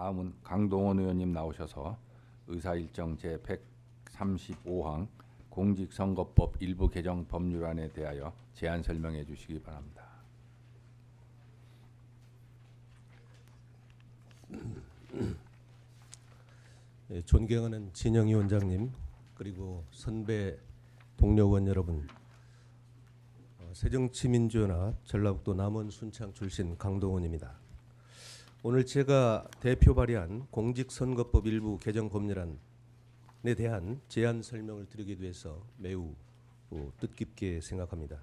다음은 강동원 의원님 나오셔서 의사일정 제 135항 공직선거법 일부 개정 법률안에 대하여 제안 설명해 주시기 바랍니다. 예, 존경하는 진영희 원장님 그리고 선배 동료 의원 여러분 어, 새정치민주연합 전라북도 남원 순창 출신 강동원입니다. 오늘 제가 대표 발의한 공직선거법 일부 개정 법률안에 대한 제안 설명을 드리기 위해서 매우 어, 뜻깊게 생각합니다.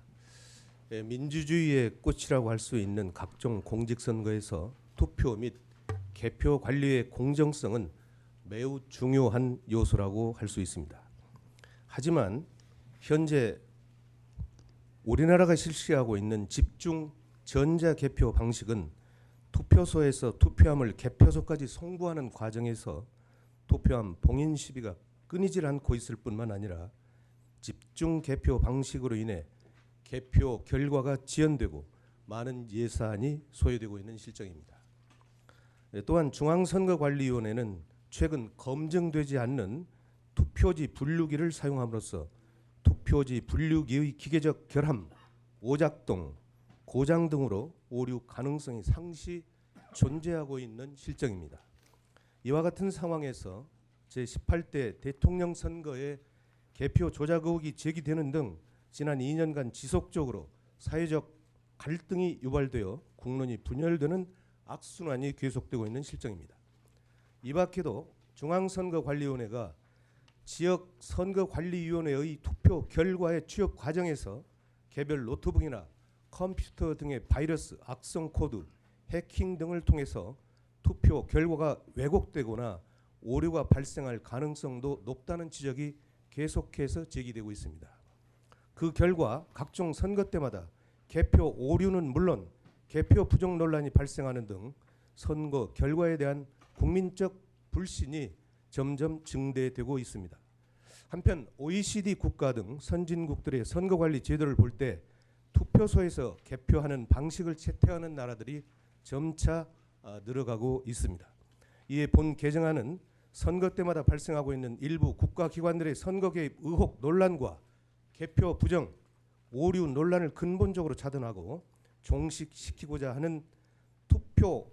예, 민주주의의 꽃이라고 할 수 있는 각종 공직선거에서 투표 및 개표 관리의 공정성은 매우 중요한 요소라고 할 수 있습니다. 하지만 현재 우리나라가 실시하고 있는 집중 전자 개표 방식은 투표소에서 투표함을 개표소까지 송부하는 과정에서 투표함 봉인 시비가 끊이질 않고 있을 뿐만 아니라 집중 개표 방식으로 인해 개표 결과가 지연되고 많은 예산이 소요되고 있는 실정입니다. 예, 또한 중앙선거관리위원회는 최근 검증되지 않는 투표지 분류기를 사용함으로써 투표지 분류기의 기계적 결함, 오작동, 고장 등으로 오류 가능성이 상시 존재하고 있는 실정입니다. 이와 같은 상황에서 제18대 대통령 선거에 개표 조작 의혹이 제기되는 등 지난 2년간 지속적으로 사회적 갈등이 유발되어 국론이 분열되는 악순환이 계속되고 있는 실정입니다. 이 밖에도 중앙선거관리위원회가 지역 선거관리위원회의 투표 결과의 취업 과정에서 개별 노트북이나 컴퓨터 등의 바이러스, 악성 코드, 해킹 등을 통해서 투표 결과가 왜곡되거나 오류가 발생할 가능성도 높다는 지적이 계속해서 제기되고 있습니다. 그 결과 각종 선거 때마다 개표 오류는 물론 개표 부정 논란이 발생하는 등 선거 결과에 대한 국민적 불신이 점점 증대되고 있습니다. 한편 OECD 국가 등 선진국들의 선거 관리 제도를 볼 때 투표소에서 개표하는 방식을 채택하는 나라들이 점차 아, 늘어가고 있습니다. 이에 본 개정안은 선거 때마다 발생하고 있는 일부 국가기관들의 선거 개입 의혹 논란과 개표 부정, 오류 논란을 근본적으로 차단하고 종식시키고자 하는 투표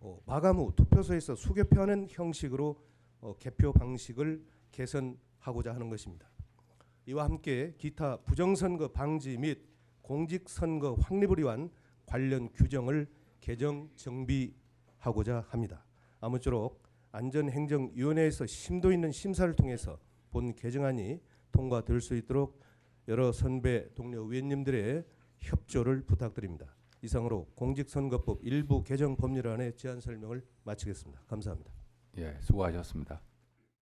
어, 마감 후 투표소에서 수개표하는 형식으로 어, 개표 방식을 개선하고자 하는 것입니다. 이와 함께 기타 부정선거 방지 및 공직선거 확립을 위한 관련 규정을 개정 정비하고자 합니다. 아무쪼록 안전행정위원회에서 심도 있는 심사를 통해서 본 개정안이 통과될 수 있도록 여러 선배 동료 의원님들의 협조를 부탁드립니다. 이상으로 공직선거법 일부 개정 법률안의 제안 설명을 마치겠습니다. 감사합니다. 예, 수고하셨습니다.